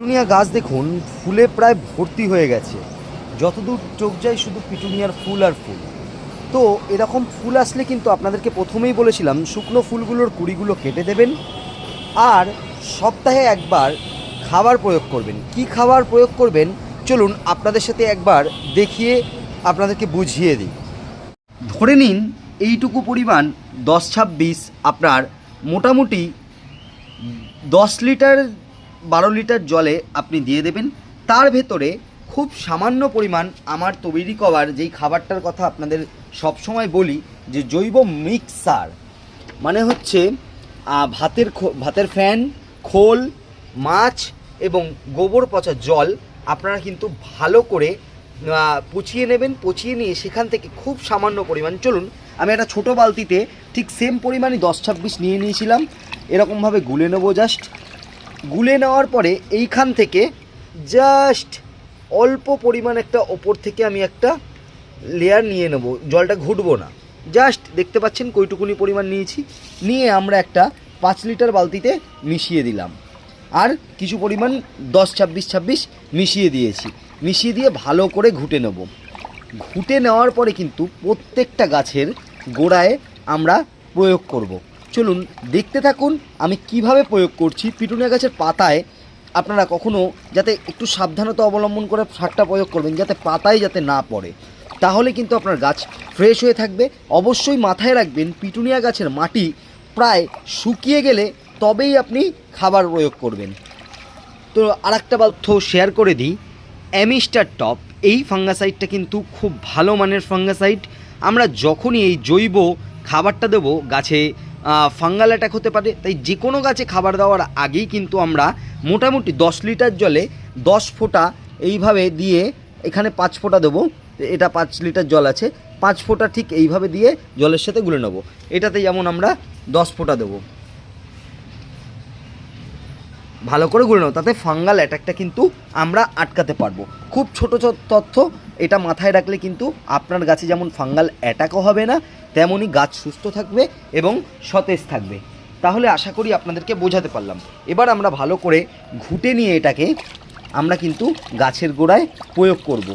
Petunia গাছ দেখুন, ফুলে প্রায় ভর্তি হয়ে গেছে। যতদূর চোখ যায় শুধু পিটুনিয়ার ফুল আর ফুল। তো এরকম ফুল আসলে কিন্তু আপনাদেরকে প্রথমেই বলেছিলাম, শুকনো ফুলগুলোর কুড়িগুলো কেটে দেবেন আর সপ্তাহে একবার খাবার প্রয়োগ করবেন। কি খাবার প্রয়োগ করবেন? চলুন আপনাদের সাথে একবার দেখিয়ে আপনাদেরকে বুঝিয়ে দিই। ধরে নিন এইটুকু পরিমাণ দশ ছাব্বিশ আপনার মোটামুটি দশ লিটার বারো লিটার জলে আপনি দিয়ে দেবেন। তার ভেতরে খুব সামান্য পরিমাণ আমার তৈরি করার যেই খাবারটার কথা আপনাদের সবসময় বলি, যে জৈব মিক্সার। মানে হচ্ছে ভাতের ভাতের ফ্যান, খোল, মাছ এবং গোবর পচা জল আপনারা কিন্তু ভালো করে পচিয়ে নেবেন, পচিয়ে নিয়ে সেখান থেকে খুব সামান্য পরিমাণ, চলুন আমি একটা ছোটো বালতিতে ঠিক সেম পরিমাণই দশ ছাব্বিশ নিয়ে নিয়েছিলাম। এরকমভাবে গুলে নেব জাস্ট গুলে নেওয়ার পরে এইখান থেকে জাস্ট অল্প পরিমাণ একটা ওপর থেকে আমি একটা লেয়ার নিয়ে নেব। জলটা ঘুটবো না। জাস্ট দেখতে পাচ্ছেন কইটুকুনি পরিমাণ নিয়েছি। নিয়ে আমরা একটা পাঁচ লিটার বালতিতে মিশিয়ে দিলাম। আর কিছু পরিমাণ দশ ছাব্বিশ ছাব্বিশ মিশিয়ে দিয়েছি। মিশিয়ে দিয়ে ভালো করে ঘুটে নেব। ঘুটে নেওয়ার পরে কিন্তু প্রত্যেকটা গাছের গোড়ায় আমরা প্রয়োগ করব। চলুন দেখতে থাকুন আমি কীভাবে প্রয়োগ করছি পিটুনিয়া গাছের পাতায়। আপনারা কখনো যাতে একটু সাবধানতা অবলম্বন করে সারটা প্রয়োগ করবেন, যাতে পাতায় যাতে না পড়ে। তাহলে কিন্তু আপনার গাছ ফ্রেশ হয়ে থাকবে। অবশ্যই মাথায় রাখবেন, পিটুনিয়া গাছের মাটি প্রায় শুকিয়ে গেলে তবেই আপনি খাবার প্রয়োগ করবেন। তো আর একটা তথ্য শেয়ার করে দিই। অ্যামিস্টার টপ, এই ফাঙ্গাসাইডটা কিন্তু খুব ভালো মানের ফাঙ্গাসাইড। আমরা যখনই এই জৈব খাবারটা দেব গাছে ফাঙ্গাল অ্যাটাক হতে পারে। তাই যে কোনো গাছে খাবার দেওয়ার আগেই কিন্তু আমরা মোটামুটি দশ লিটার জলে দশ ফোঁটা এইভাবে দিয়ে এখানে পাঁচ ফোঁটা দেবো। এটা পাঁচ লিটার জল আছে। পাঁচ ফোঁটা ঠিক এইভাবে দিয়ে জলের সাথে গুলে নেব। এটাতে যেমন আমরা দশ ফোঁটা দেবো। ভালো করে গুলে নেব তাতে ফাঙ্গাল অ্যাটাকটা কিন্তু আমরা আটকাতে পারব। খুব ছোট ছোট তথ্য, এটা মাথায় রাখলে কিন্তু আপনার গাছে যেমন ফাঙ্গাল অ্যাটাকও হবে না তেমনই গাছ সুস্থ থাকবে এবং সতেজ থাকবে তাহলে আশা করি আপনাদেরকে বোঝাতে পারলাম এবার আমরা ভালো করে ঘুটে নিয়ে এটাকে আমরা কিন্তু গাছের গোড়ায় প্রয়োগ করব।